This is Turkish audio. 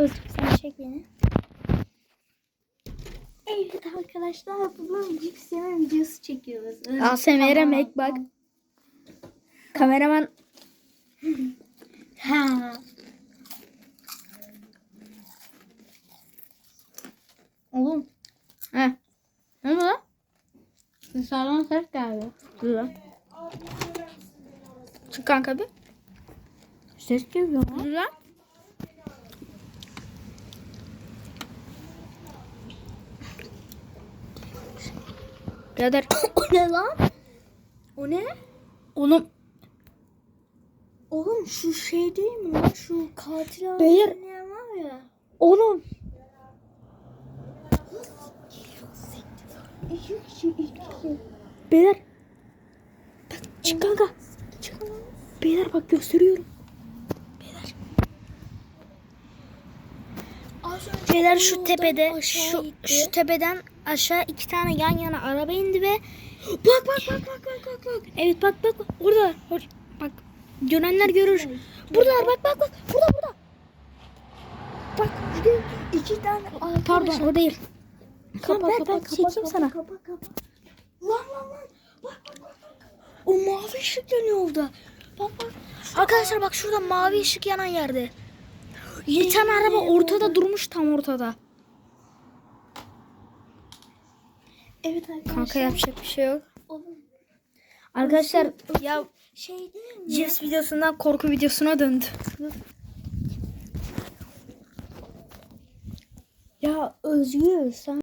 Özgür sen çek beni. Evet arkadaşlar bugün cips yeme videosu çekiyoruz. ASMR'e mek bak. Kameraman Ha. Oğlum. He. Ne bu? Dışarıdan ses geldi. Dur. Çık kanka bir. Ses geliyor. Dur lan. Birader. O ne lan? O ne? Oğlum. Oğlum şu şey değil mi lan? Şu katil Beyler. var ya. Oğlum. Beyler. Bak, çık kanka. Çık. Beyler bak gösteriyorum. Beyler şu tepede şu şu tepeden aşağı iki tane yan yana araba indi ve Bak bak bak bak bak bak bak. evet bak bak bak orada Or- bak görenler görür. Buradalar bak bak bak burada burada. Bak. İki tane arkadaş. Pardon o değil. Kapa, kapa, kapa, çekeyim kapa, sana. Kapa, kapa. Lan lan lan. Bak bak bak. bak. O mavi ışık yanıyor orada. Bak bak. Arkadaşlar bak şurada mavi ışık yanan yerde. Bir tane araba ortada durmuş tam ortada. Evet arkadaşlar. Kanka yapacak bir şey yok. Oğlum, Arkadaşlar ya şey değil mi? Cips videosundan korku videosuna döndü. Ya Özgür sen